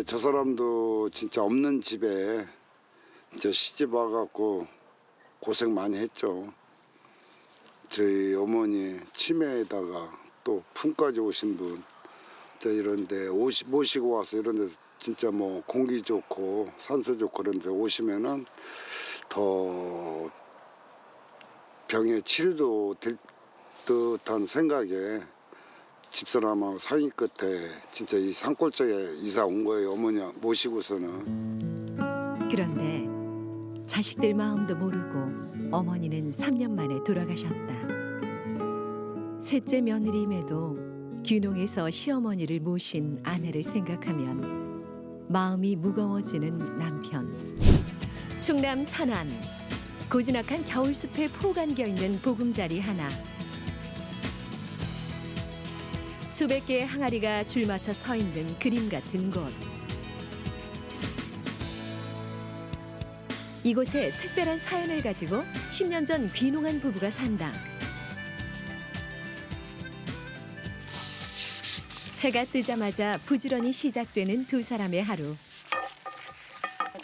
근데 저 사람도 진짜 없는 집에 진짜 시집 와갖고 고생 많이 했죠. 저희 어머니 치매에다가 또 품까지 오신 분, 저 이런데 오시, 모시고 와서 이런데 진짜 뭐 공기 좋고 산소 좋고 그런데 오시면은 더 병의 치료도 될 듯한 생각에 집사람하고 상의 끝에 진짜 이 산골짜기에 이사 온 거예요. 어머니 모시고서는. 그런데 자식들 마음도 모르고 어머니는 3년 만에 돌아가셨다. 셋째 며느리임에도 귀농에서 시어머니를 모신 아내를 생각하면 마음이 무거워지는 남편. 충남 천안 고즈넉한 겨울숲에 포간겨 있는 보금자리 하나. 수백 개의 항아리가 줄맞춰 서 있는 그림 같은 곳. 이곳에 특별한 사연을 가지고 10년 전 귀농한 부부가 산다. 해가 뜨자마자 부지런히 시작되는 두 사람의 하루.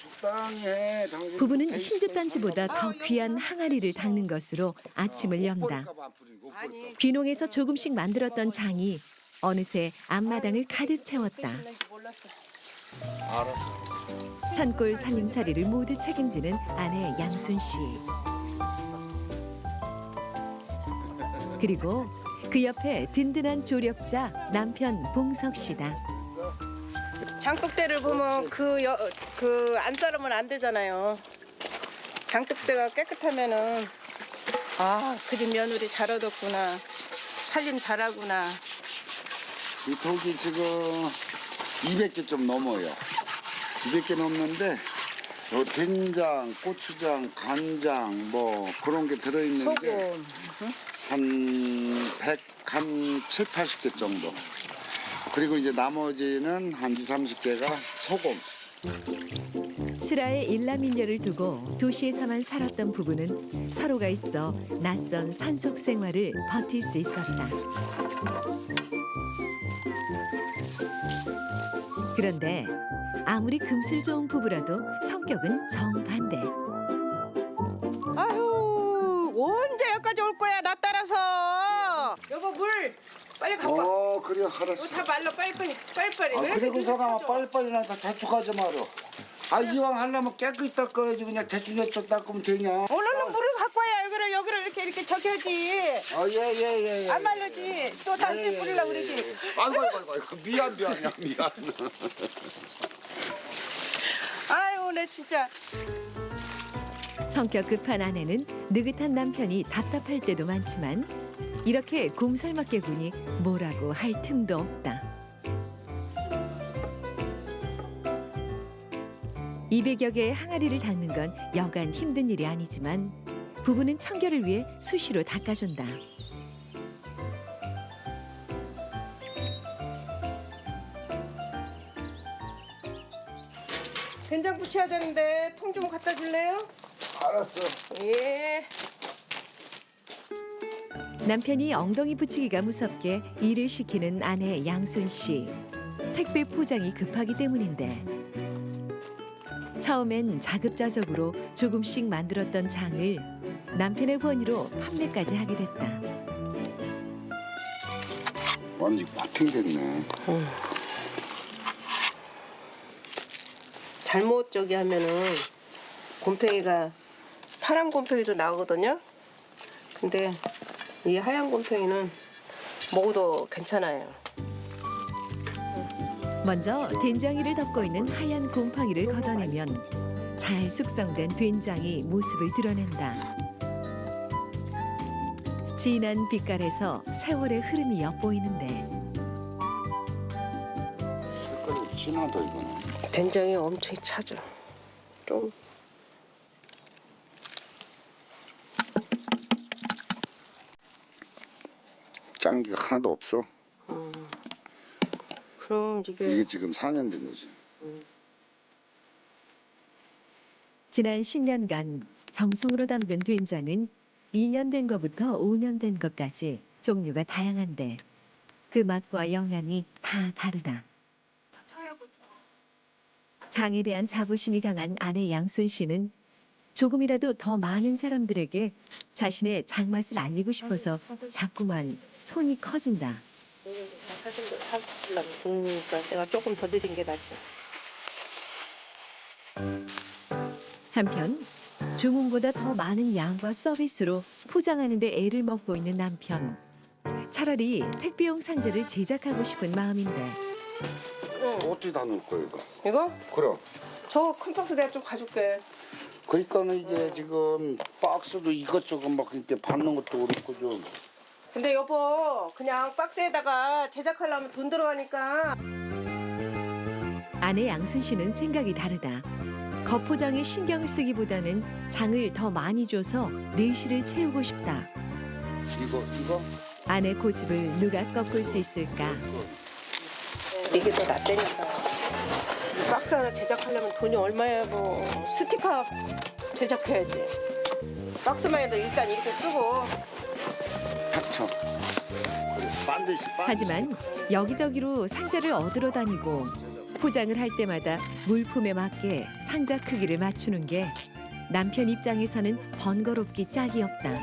적당히 해. 당신 부부는 신주 단지보다 더 귀한 항아리를 닦는 것으로 아침을 연다. 아니 귀농에서 조금씩 만들었던 장이 어느새 앞마당을 가득 채웠다. 몰랐어. 산골 살림살이를 모두 책임지는 아내 양순 씨. 그리고 그 옆에 든든한 조력자 남편 봉석 씨다. 장독대를 보면 그그 안 자르면 안 되잖아요. 장독대가 깨끗하면은 아, 그집 며느리 잘 얻었구나. 살림 잘하구나. 이 독이 지금 200개 좀 넘어요. 200개 넘는데 요 된장, 고추장, 간장 뭐 그런 게 들어있는데 소금. 한 100, 한 7, 80개 정도. 그리고 이제 나머지는 한 2, 30개가 소금. 슬하에 일남일녀를 두고 도시에서만 살았던 부부는 서로가 있어 낯선 산속 생활을 버틸 수 있었다. 그런데 아무리 금술 좋은 부부라도 성격은 정반대. 아휴, 언제 여기까지 올 거야, 나 따라서. 여보, 물. 빨리 갖고 와. 어, 그래, 이거 알았어. 다 말라, 빨리빨리. 빨리빨리. 아, 왜 그리고 이렇게 사람아 늦어져? 빨리빨리 나서 대충하지 마라. 아, 이왕 하려면 깨끗이 닦아야지. 그냥 대충 대충 닦으면 되냐. 오늘은 물을 갖고 와야 여기를, 여기를 이렇게, 이렇게 적혀야지. 아, 예, 예, 예. 예. 안 말르지. 또 다시 예, 예, 뿌리려고 예, 그러지. 예. 아이고, 아이고, 아이고, 아이고. 미안, 미안, 미안, 미안. 아유, 내 진짜. 성격 급한 아내는 느긋한 남편이 답답할 때도 많지만 이렇게 공살맞게 군이 뭐라고 할 틈도 없다. 200여 개의 항아리를 닦는 건 여간 힘든 일이 아니지만 부부는 청결을 위해 수시로 닦아준다. 된장 부쳐야 되는데 통 좀 갖다 줄래요? 알았어. 예. 남편이 엉덩이 붙이기가 무섭게 일을 시키는 아내 양순 씨. 택배 포장이 급하기 때문인데 처음엔 자급자족으로 조금씩 만들었던 장을 남편의 후원으로 판매까지 하게 됐다. 완전 버팅됐네. 잘못 저기 하면은 곰팡이가 파란 곰팡이도 나오거든요. 근데 이 하얀 곰팡이는 먹어도 괜찮아요. 먼저 된장이를 덮고 있는 하얀 곰팡이를 걷어내면 잘 숙성된 된장이 모습을 드러낸다. 진한 빛깔에서 세월의 흐름이 엿보이는데 색깔이 진하다, 이거는. 된장이 엄청 차죠. 좀 짠 게 하나도 없어. 음. 그럼 이게 이게 지금 4년 된 거지. 지난 10년간 정성으로 담근 된장은 2년 된 것부터 5년 된 것까지 종류가 다양한데 그 맛과 영양이 다 다르다. 장에 대한 자부심이 강한 아내 양순 씨는 조금이라도 더 많은 사람들에게 자신의 장맛을 알리고 싶어서 자꾸만 손이 커진다. 조금 더 드린 게 낫지. 한편 주문보다 더 많은 양과 서비스로 포장하는 데 애를 먹고 있는 남편. 차라리 택배용 상자를 제작하고 싶은 마음인데 응. 어떻게 다 넣을 거야 이거? 이거? 그럼. 저큰 박스 내가 좀 가줄게. 그러니까는 이제 지금 박스도 이것저것 막 이렇게 받는 것도 그렇고 좀. 근데 여보 그냥 박스에다가 제작하려면 돈 들어가니까 아내 양순 씨는 생각이 다르다. 겉포장에 신경을 쓰기보다는 장을 더 많이 줘서 내실을 채우고 싶다. 이거 이거 아내 고집을 누가 꺾을 수 있을까? 이게 더 낫다니까. 이 박스 하나 제작하려면 돈이 얼마야 뭐 스티커 제작해야지. 박스만 해도 일단 이렇게 쓰고 닥쳐. 그래 반드시 반드시. 하지만 여기저기로 상자를 얻으러 다니고 포장을 할 때마다 물품에 맞게 상자 크기를 맞추는 게 남편 입장에서는 번거롭기 짝이 없다.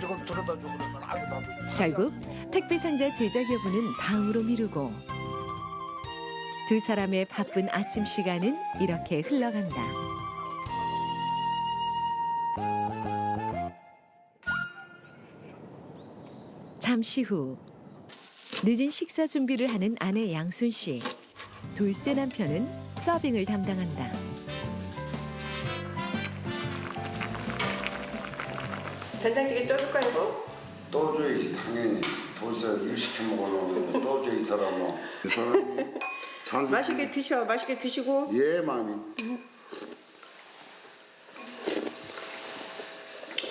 조금 그러면 나도. 결국 택배 상자 제작 여부는 다음으로 미루고 두 사람의 바쁜 아침 시간은 이렇게 흘러간다. 잠시 후 늦은 식사 준비를 하는 아내 양순 씨. 돌쇠 남편은 서빙을 담당한다. 된장찌개 쪄줄까 이거? 떠줘야지 당연히 돌쇠 일 시켜 먹으려면 떠줘 이 사람은 이 사람이 잘 맛있게 드셔. 맛있게 드시고 예 많이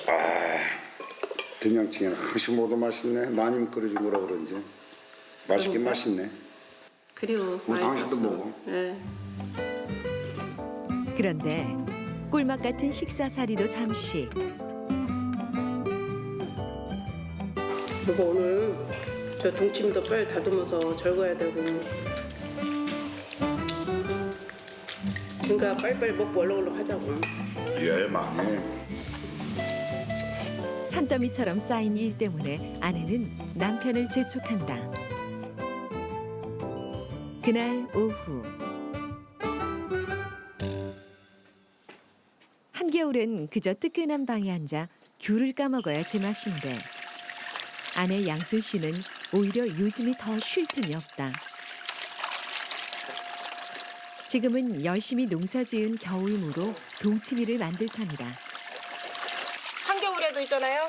아 된장찌개는 항시 모두 맛있네 마님 끓여준 거라 그런지 맛있긴 그런가? 맛있네 그리고 우리 많이 당신도. 먹어. 네. 그런데 꿀맛 같은 식사 자리도 잠시 이거 오늘 저 동치미도 빨리 다듬어서 절거야 되고 그러니까 빨리빨리 먹고 얼렁얼렁 하자고 예 많이 산더미처럼 쌓인 일 때문에 아내는 남편을 재촉한다. 그날 오후 한겨울엔 그저 뜨끈한 방에 앉아 귤을 까먹어야 제맛인데 아내 양순 씨는 오히려 요즘이 더 쉴 틈이 없다. 지금은 열심히 농사지은 겨울무로 동치미를 만들 참이다. 한겨울에도 있잖아요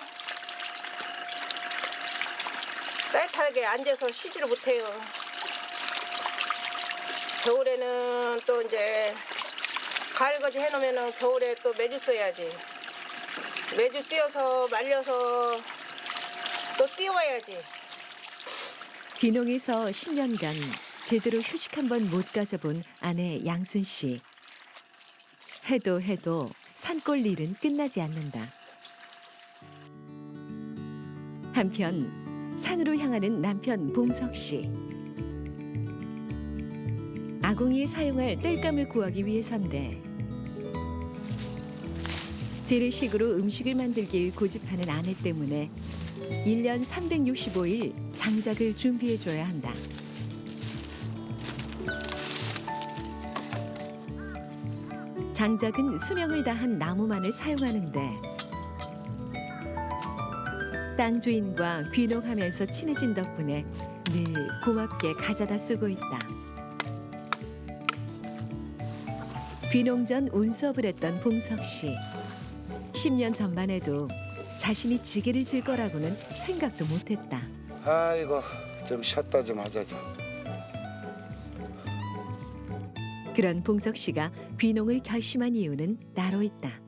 따뜻하게 앉아서 쉬지를 못해요 겨울에는 또 이제 가을거지 해놓으면 겨울에 또 매주 써야지 매주 띄어서 말려서 또 띄워야지 귀농에서 10년간 제대로 휴식 한 번 못 가져본 아내 양순 씨. 해도 해도 산골 일은 끝나지 않는다. 한편 산으로 향하는 남편 봉석 씨. 아궁이에 사용할 땔감을 구하기 위해서인데 재래식으로 음식을 만들길 고집하는 아내 때문에 1년 365일 장작을 준비해 줘야 한다. 장작은 수명을 다한 나무만을 사용하는데 땅 주인과 귀농하면서 친해진 덕분에 늘 고맙게 가져다 쓰고 있다. 귀농 전 운수업을 했던 봉석 씨. 10년 전만 해도 자신이 지게를 질 거라고는 생각도 못했다. 아이고 좀 쉬었다 좀 하자 좀 그런 봉석 씨가 귀농을 결심한 이유는 따로 있다.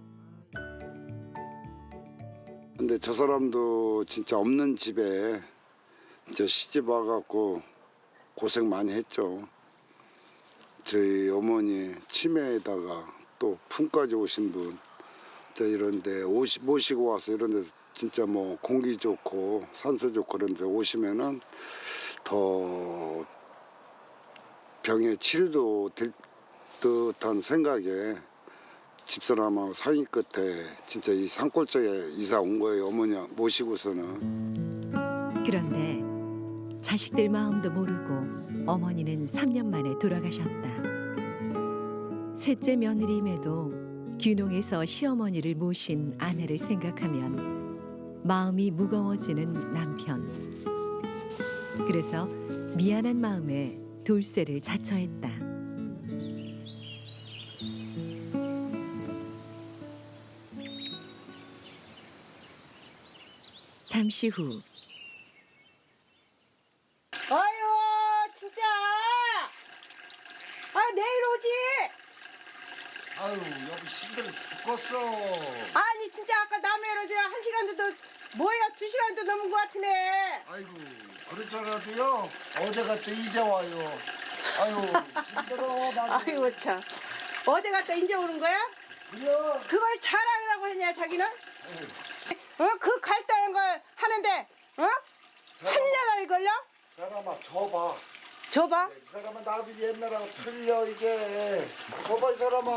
근데 저 사람도 진짜 없는 집에 저 시집 와갖고 고생 많이 했죠. 저희 어머니 치매에다가 또 품까지 오신 분, 저 이런데 오시, 모시고 와서 이런데 진짜 뭐 공기 좋고 산소 좋고 그런데 오시면은 더 병의 치료도 될, 뿌듯한 생각에 집사람하고 상의 끝에 진짜 이 산골짜기에 이사 온 거예요. 어머니 모시고서는. 그런데 자식들 마음도 모르고 어머니는 3년 만에 돌아가셨다. 셋째 며느리임에도 귀농에서 시어머니를 모신 아내를 생각하면 마음이 무거워지는 남편. 그래서 미안한 마음에 돌쇠를 자처했다. 잠시 후 아유 진짜 아 내일 오지 아유 여기 힘들어 죽겠어. 아니 진짜 아까 남해로 어제 한 시간도 더 뭐야 두 시간도 넘은 것 같으네 아이고 그렇잖아도요 어제 갔다 이제 와요. 아유 힘들어 나. 아이고 참 어제 갔다 이제 오는 거야? 그래요. 그걸 자랑이라고 했냐 자기는? 어? 그 갈다는 걸 하는데 어? 한 년을 걸려? 사람아 줘봐. 줘봐 이 사람은 나도 옛날하고 틀려 이제. 줘봐 이 사람아.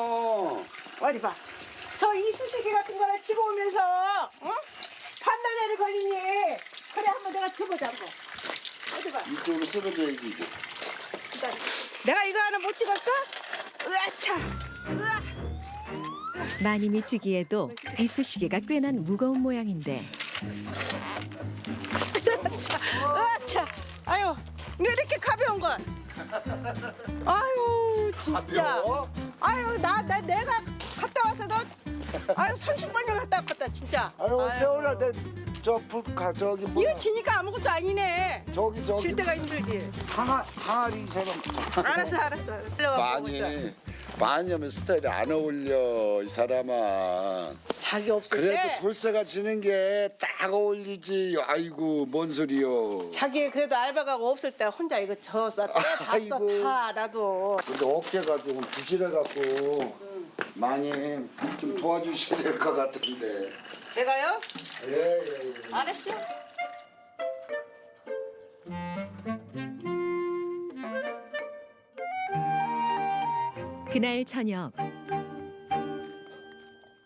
어디 봐. 저 이쑤시개 같은 거를 집어오면서 어? 판단내리 걸리니 그래 한번 내가 줘보자고 어디 봐. 이쪽으로 쓰러져야지 이제. 기다려. 내가 이거 하나 못 찍었어? 으아차. 으아. 마님이 지기에도 이쑤시개가 꽤나 무거운 모양인데 으아차. 아유, 왜 이렇게 가벼운 걸? 아유, 진짜. 가벼워? 아유, 나, 나 내가 갔다 와서 너 아유, 30번을 갔다 왔다, 진짜. 아유 세월아 내 저 불가 저기 뭐 이거 지니까 아무것도 아니네. 저기 저기 질 때가 힘들지. 항아 항아리 이 사람. 알았어, 알았어. 보고 있어. 많이 많이 하면 스타일이 안 어울려 이 사람아. 자기 없을 그래도 때 돌쇠가 지는 게 딱 어울리지. 아이고 뭔 소리요. 자기 그래도 알바가 없을 때 혼자 이거 저었어. 봤어 아이고. 다 나도. 근데 어깨가 조금 부실해 갖고 많이 좀 도와주셔야 될 것 같은데. 제가요? 예 예 예. 알았어. 그날 저녁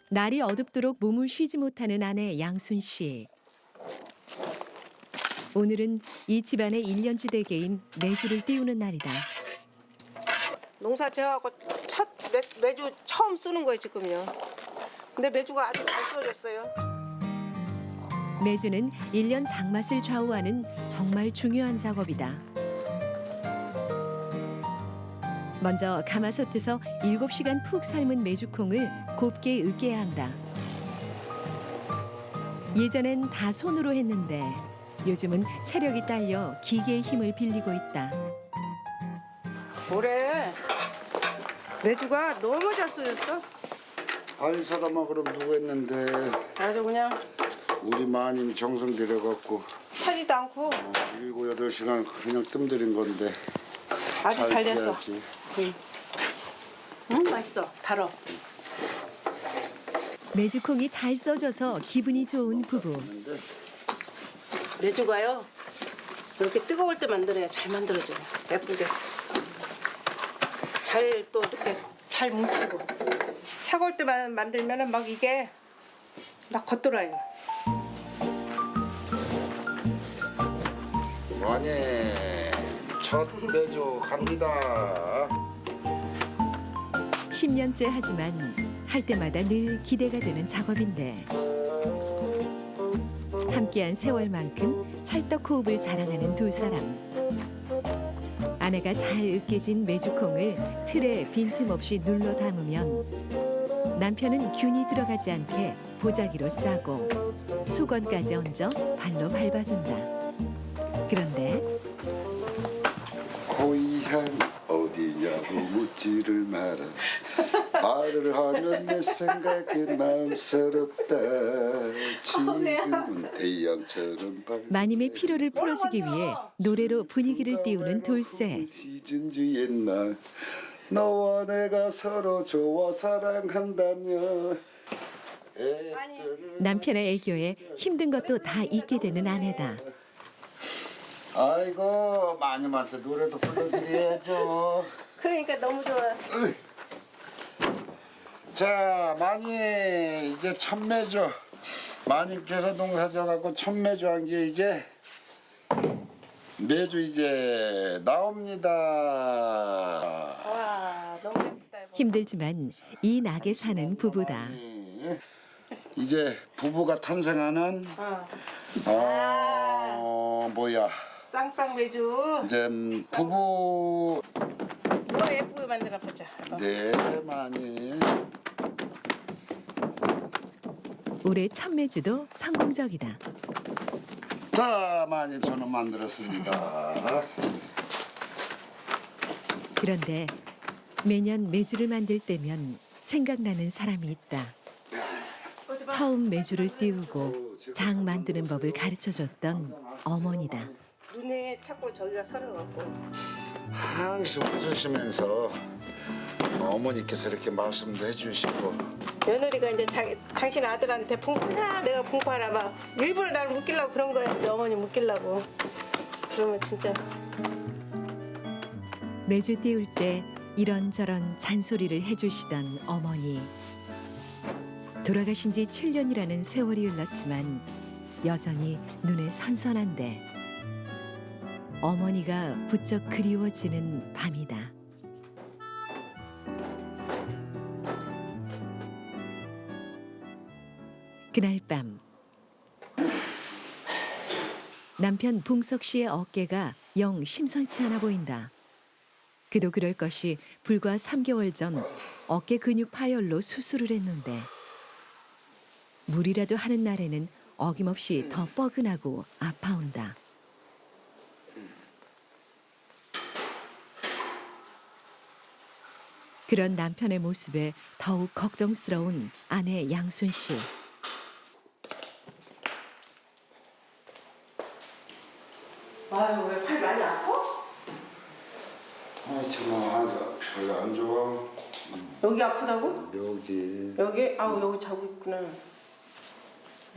날이 어둡도록 몸을 쉬지 못하는 아내 양순 씨. 오늘은 이 집안의 일년지 대계인 매주를 띄우는 날이다. 농사 지어갖고 첫 매, 매주 처음 쓰는 거예요 지금요. 근데 매주가 아주 잘 써졌어요. 매주는 일년 장맛을 좌우하는 정말 중요한 작업이다. 먼저 가마솥에서 7시간 푹 삶은 메주콩을 곱게 으깨야 한다. 예전엔 다 손으로 했는데 요즘은 체력이 딸려 기계의 힘을 빌리고 있다. 올해 매주가 너무 잘 써졌어. 아이 사람아 그럼 누구 했는데 아주 그냥 우리 마님이 정성 들여갖고 타지도 않고 어, 일곱 여덟 시간 그냥 뜸들인 건데 아주 잘 됐어. 돼야지. 응. 응 맛있어. 달어. 메주콩이 잘 써져서 기분이 좋은 부부. 근데 매주가요. 이렇게 뜨거울 때 만들어야 잘 만들어져요. 예쁘게. 잘 또 이렇게 잘 뭉치고. 차가울 때만 만들면은 막 이게 막 겉돌아요. 뭐하니? 첫 매주 갑니다. 10년째 하지만 할 때마다 늘 기대가 되는 작업인데 함께한 세월만큼 찰떡 호흡을 자랑하는 두 사람. 아내가 잘 으깨진 메주콩을 틀에 빈틈없이 눌러 담으면 남편은 균이 들어가지 않게 보자기로 싸고 수건까지 얹어 발로 밟아준다. 그런데 고향 어디냐고 묻지를 마라. 말을 하면 내 생각이 마음스럽다. 지금은 태양처럼 밝 마님의 피로를 풀어주기 위해 노래로 분위기를 띄우는 돌쇠. 시즌 주 옛날 너와 내가 서로 좋아 사랑한다며 애들을 남편의 애교에 힘든 것도 다 잊게 되는 아내다. 아이고 마님한테 노래도 불러드려야죠 그러니까 너무 좋아. 으이, 자 많이 이제 천매주 마님께서 농사 져갖고 천매주 한 게 이제 매주 이제 나옵니다. 힘들지만 이 낙에 사는 부부다. 예. 이제 부부가 탄생하는 어. 어 뭐야 쌍쌍 매주. 이제 음, 부부 누가 예쁘게 만드나 보자. 네 많이 올해 천매주도 성공적이다. 자 많이 저는 만들었습니다. 그런데 매년 매주를 만들 때면 생각나는 사람이 있다. 처음 매주를 띄우고 장 만드는 법을 가르쳐줬던 어머니다. 눈에 자꾸 저기가 서려갖고. 항상 웃으시면서 어머니께서 이렇게 말씀도 해주시고 며느리가 이제 자기, 당신 아들한테 풍파 내가 풍파라 막 일부러 나를 묶이려고 그런 거야 이제 어머니 묶이려고 그러면 진짜 매주 띄울 때 이런저런 잔소리를 해주시던 어머니. 돌아가신 지 7년이라는 세월이 흘렀지만 여전히 눈에 선선한데 어머니가 부쩍 그리워지는 밤이다. 그날 밤 남편 봉석 씨의 어깨가 영 심상치 않아 보인다. 그도 그럴 것이 불과 3개월 전 어깨 근육 파열로 수술을 했는데 무리라도 하는 날에는 어김없이 더 뻐근하고 아파온다. 그런 남편의 모습에 더욱 걱정스러운 아내 양순 씨. 아유 왜 팔 많이 아파? 아 정말 별로 안 좋아. 여기 아프다고? 여기. 여기? 아우 여기 자고 있구나.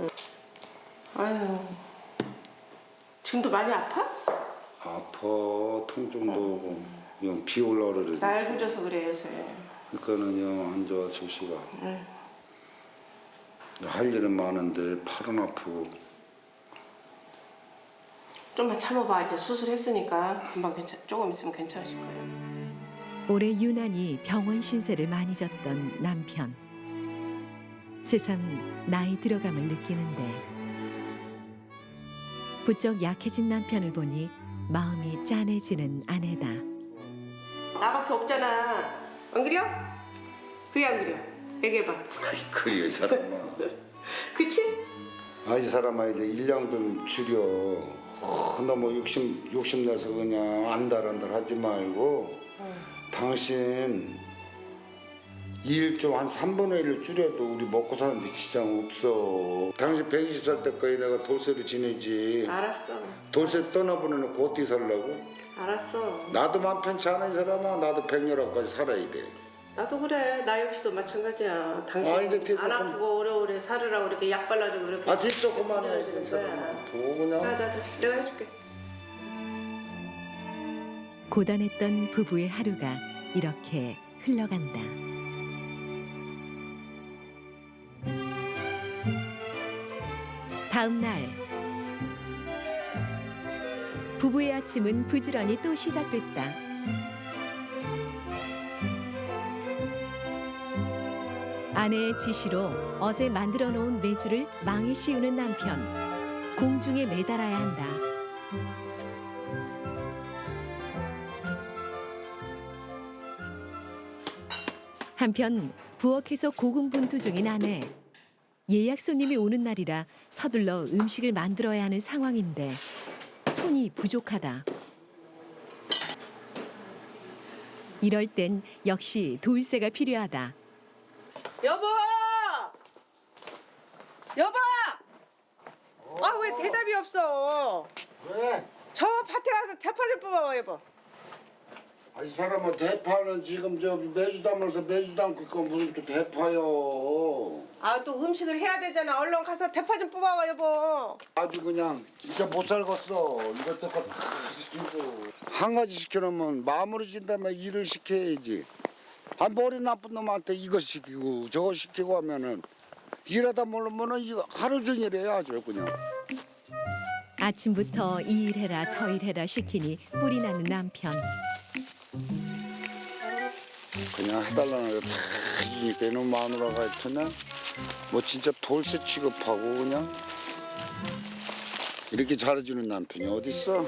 응. 아유. 지금도 많이 아파? 아파. 통증도 오고. 그냥 비 올라오라 그러지. 날 굳어서 그래 요새. 그러니까는 영안 좋아 조시가. 할 일은 많은데 팔은 아프고. 좀만 참아봐. 이제 수술했으니까 금방 괜찮 조금 있으면 괜찮으실 거예요 올해 유난히 병원 신세를 많이 졌던 남편. 새삼 나이 들어감을 느끼는데 부쩍 약해진 남편을 보니 마음이 짠해지는 아내다. 나밖에 없잖아 안 그려? 그래 안 그려? 얘기해봐 아이 그래 이 사람아 그치? 아이 사람아 이제 일량 좀 줄여 어, 너무 욕심 욕심 내서 그냥 안달안달 하지 말고 당신 일좀한 3분의 1을 줄여도 우리 먹고 사는데 지장 없어. 당신 120살 때까지 내가 돌쇠로 지내지. 알았어. 돌쇠 떠나보내놓고 어떻게 살라고? 알았어. 나도 맘 편치 이 사람아. 나도 백년까지 살아야 돼. 나도 그래. 나 역시도 마찬가지야. 당신 아니, 근데 안 아프고 오래오래 살으라고 이렇게 약 발라주고 이렇게 아 뒷조 그만해 이 사람아. 뭐 그냥? 자자자. 내가 해줄게 고단했던 부부의 하루가 이렇게 흘러간다. 다음 날 부부의 아침은 부지런히 또 시작됐다. 아내의 지시로 어제 만들어 놓은 메주를 망에 씌우는 남편. 공중에 매달아야 한다. 한편 부엌에서 고군분투 중인 아내. 예약 손님이 오는 날이라 서둘러 음식을 만들어야 하는 상황인데 손이 부족하다. 이럴 땐 역시 돌쇠가 필요하다. 여보 여보 아 왜 대답이 없어 왜? 저 밭에 가서 대파 좀 뽑아봐 여보 아, 이 사람은 대파는 지금 저 매주 담아서 매주 담고 있고 무슨 또 대파요. 아 또 음식을 해야 되잖아 얼른 가서 대파 좀 뽑아봐 여보 아주 그냥 진짜 못 살겠어. 이것 대파 다 시키고 한 가지 시켜놓으면 마무리 진 다음에 일을 시켜야지. 아 머리 나쁜 놈한테 이거 시키고 저거 시키고 하면은 일하다 모르면은 이거 하루 종일 해야죠 그냥. 아침부터 이 일해라 저 일해라 시키니 뿔이 나는 남편. 그냥 해달라는 거다 해주니까 이놈 마누라가 있잖아. 뭐 진짜 돌쇠 취급하고 그냥 이렇게 잘해주는 남편이 어딨어?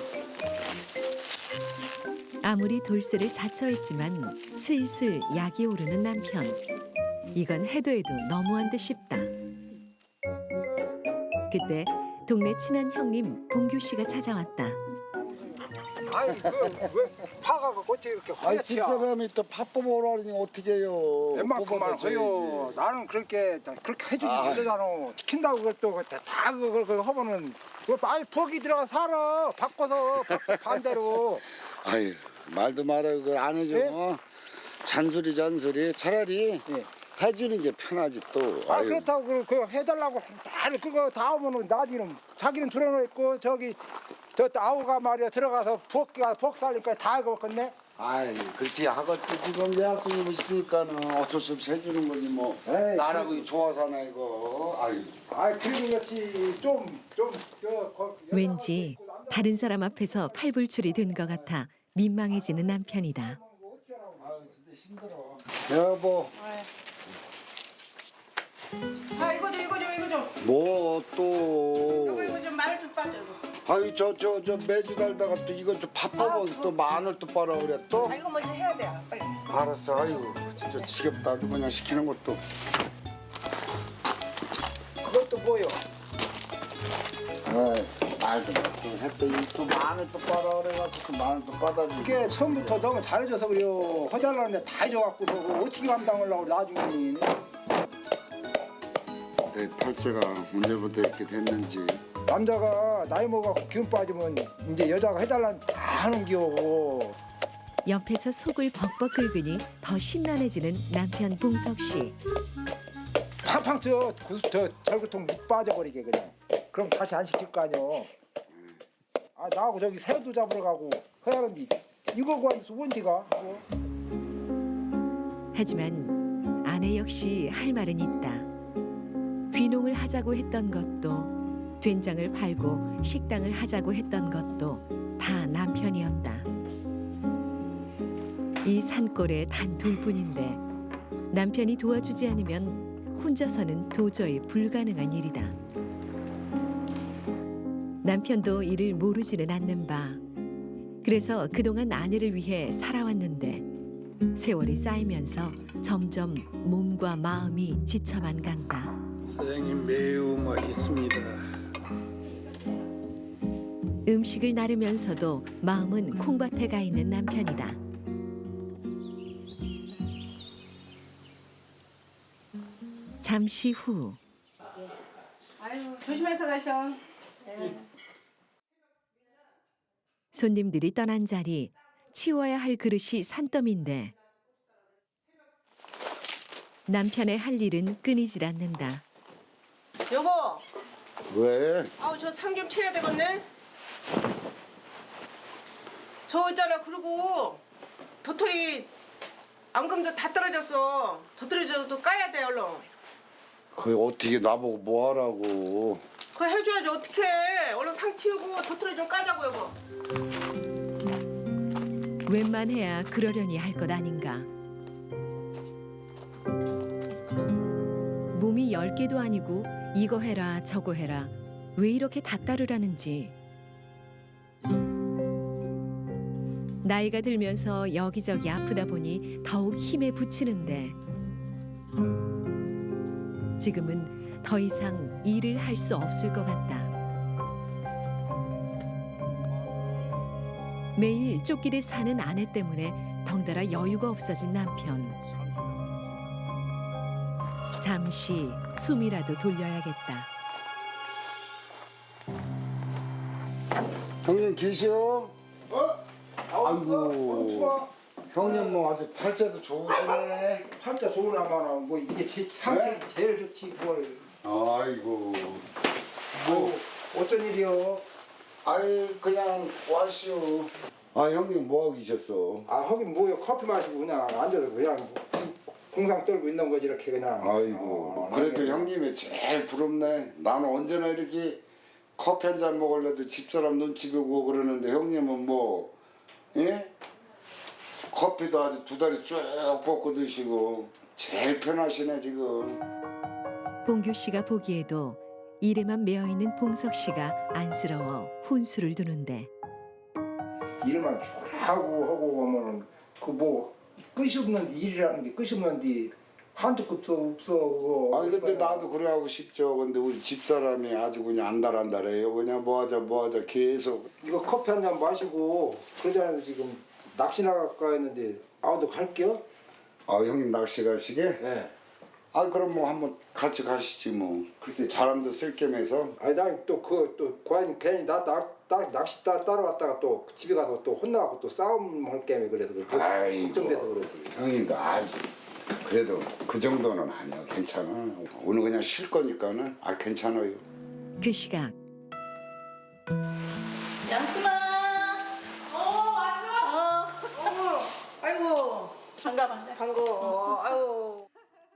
아무리 돌쇠를 자처했지만 슬슬 약이 오르는 남편. 이건 해도 해도 너무한 듯 싶다. 그때 동네 친한 형님 봉규 씨가 찾아왔다. 아니 그왜 파가 어떻게 이렇게 아이 허옇지야? 집사람이 또 바빠 보라니 어떻게 해요? 웬만큼만 뽑아내줘야지. 허요. 나는 그렇게 다 그렇게 해주지 아. 못하잖아. 시킨다고 그것도 다, 다 그걸 그거 하면은 그 아이 부엌이 들어가 살아 바꿔서 바- 반대로 아유 말도 말아요 그안 해줘 예? 어? 잔소리 잔소리 차라리 예. 해주는 게 편하지 또 아 아유, 그렇다고 그, 그 해달라고 다 그거 다 하면은 나중에는 자기는 들어놓고 저기 저 아우가 말이야 들어가서 부엌가 부엌 살니까 다 그거겠네. 아이 그렇게 하겠지 지금 예약손님 있으니까는 어쩔 수 없이 해주는 거지 뭐. 에이, 나라고 좋아서 하나 이거. 아유. 아 그러는 것이 좀좀 왠지 다른 사람 앞에서 팔불출이 된 것 같아 민망해지는 남편이다. 아유 진짜 힘들어. 여보. 자 이거 좀 이거 좀 이거 좀. 이거 뭐또 이거 좀 마늘 좀 빠져. 아유 저저 저 매주 달다가 또 이거 좀 바빠서 또 마늘 또 빨아 그래 또 아 이거 먼저 해야 돼. 빨리. 알았어 아이고 진짜 지겹다 아주 그냥 시키는 것도 그것도 뭐요? 아이 말도 못또 했더니 또 마늘 또 빨아 그래가지고 그 마늘 또 빠다지 이게 처음부터 너무 잘해줘서 그래요. 허잘라는데 다 해줘갖고서 그거 어떻게 감당하려고 나중에. 내 팔자가 언제부터 이렇게 됐는지 남자가 나이 먹어갖고 기운 빠지면 이제 여자가 해달라는 다 하는 기호고. 옆에서 속을 벅벅 긁으니 더 심란해지는 남편 봉석 씨. 팡팡 저, 구- 저 절구통 밑 빠져버리게 그냥. 그럼 다시 안 시킬 거 아니요. 아 나하고 저기 새도 잡으러 가고 해야는데 이거 구한서 원디가 하지만 아내 역시 할 말은 있다. 귀농을 하자고 했던 것도 된장을 팔고 식당을 하자고 했던 것도 다 남편이었다. 이 산골에 단 둘뿐인데 남편이 도와주지 않으면 혼자서는 도저히 불가능한 일이다. 남편도 이를 모르지는 않는 바. 그래서 그동안 아내를 위해 살아왔는데 세월이 쌓이면서 점점 몸과 마음이 지쳐만 간다. 사장님 매우 맛있습니다 음식을 나르면서도 마음은 콩밭에 가 있는 남편이다. 잠시 후 아유 조심해서 가셔. 손님들이 떠난 자리 치워야 할 그릇이 산더미인데 남편의 할 일은 끊이질 않는다. 여보. 왜? 아우 저 상좀 쳐야 되겠네. 저 있잖아 그리고 도토리 앙금도 다 떨어졌어. 도토리 저도 까야 돼 얼른. 그 어떻게 나보고 뭐 하라고 그거 해줘야지 어떡해. 얼른 상 치우고 도토리 좀 까자고 여보. 웬만해야 그러려니 할 것 아닌가. 몸이 열 개도 아니고 이거 해라 저거 해라 왜 이렇게 닥다르라는지. 나이가 들면서 여기저기 아프다 보니 더욱 힘에 부치는데 지금은 더 이상 일을 할 수 없을 것 같다. 매일 쫓기듯 사는 아내 때문에 덩달아 여유가 없어진 남편. 잠시 숨이라도 돌려야겠다. 형님 계시오? 어? 아이고. 형님 뭐 아주 팔자도 좋으시네. 팔자 좋은 아마는 뭐 이게 제 상태 제일 좋지 뭘 아이고. 뭐. 어쩐 일이요 아이 그냥 와시오 아 형님 뭐 하고 계셨어? 아 하긴 뭐요? 커피 마시고 그냥 앉아서 그냥 공상 떨고 있는 거지 이렇게 그냥. 아이고. 어, 그래도 나게. 형님이 제일 부럽네. 나는 언제나 이렇게 커피 한 잔 먹으려도 집사람 눈치 보고 그러는데 형님은 뭐 예? 커피도 아주 두 다리 쭉 뻗고 드시고 제일 편하시네 지금 봉규 씨가 보기에도 일에만 매여 있는 봉석 씨가 안쓰러워 훈수를 두는데 일만 쭉 하고 하고 하면은 그 뭐 끝이 없는 일이라는 게 끝이 없는데 한두 끝도 없어. 그거. 아니 근데 나도 그래 하고 싶죠 근데 우리 집사람이 아주 그냥 안달안달해요 그냥 뭐하자 뭐하자 계속 이거 커피 한 잔 마시고 그러잖아요 지금 낚시 나갈까 했는데 아무도 갈게요? 아 형님 낚시 가시게? 네. 아 그럼 뭐 한번 같이 가시지 뭐 글쎄 바람도 쓸 겸해서 아니 난또그또 괜히 괜히 나나 낚시 따 따라왔다가 또 집에 가서 또 혼나고 또 싸움 할 게임에 그래서 그 아이고. 걱정돼서 그러지. 형님도 아주 그래도 그 정도는 아니야 괜찮아 오늘 그냥 쉴 거니까는 아 괜찮아요 그 시각 양순아. 어 왔어. 어. 아이고 반가 반가. 반가워. 아유.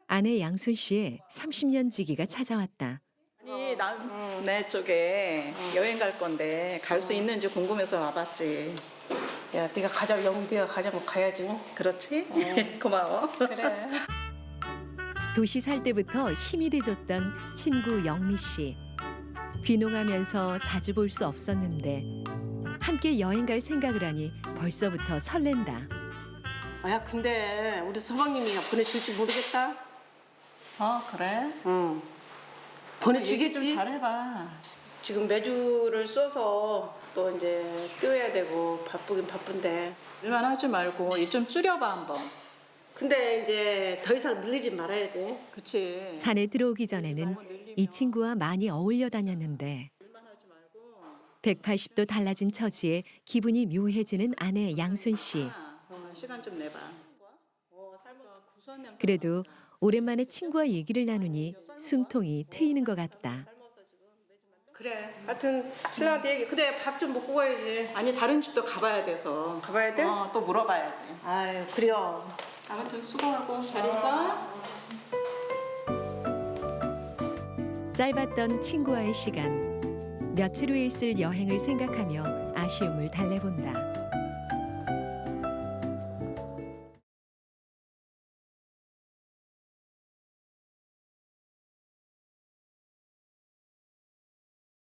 아내 양순 씨의 30년 지기가 찾아왔다. 아니 남내 쪽에 여행 갈 건데 갈 수 있는지 궁금해서 와봤지. 야 네가 가자고 영 네가 가자고 가야지. 그렇지? 고마워. 그래. 도시 살 때부터 힘이 돼줬던 친구 영미 씨. 귀농하면서 자주 볼 수 없었는데 함께 여행 갈 생각을 하니 벌써부터 설렌다. 아야 근데 우리 서방님이 보내줄지 모르겠다. 어 그래? 응. 얘기 좀 보내주겠지. 잘해봐. 지금 매주를 써서 또 이제 뛰어야 되고 바쁘긴 바쁜데. 일만 하지 말고 일 좀 줄여봐 한번. 근데 이제 더 이상 늘리지 말아야지. 그치? 산에 들어오기 전에는 이 친구와 많이 어울려 다녔는데 180도 달라진 처지에 기분이 묘해지는 아내 양순 씨. 어, 시간 좀 내봐. 어, 구수한 냄새. 그래도 오랜만에 친구와 얘기를 나누니 숨통이 트이는 것 같다. 그래. 하여튼 신랑한테 얘기. 근데 밥 좀 먹고 가야지. 아니 다른 집도 가봐야 돼서. 가봐야 돼? 어, 또 물어봐야지. 아유 그래요. 아무튼 수고하고 잘 있어. 짧았던 친구와의 시간. 며칠 후에 있을 여행을 생각하며 아쉬움을 달래본다.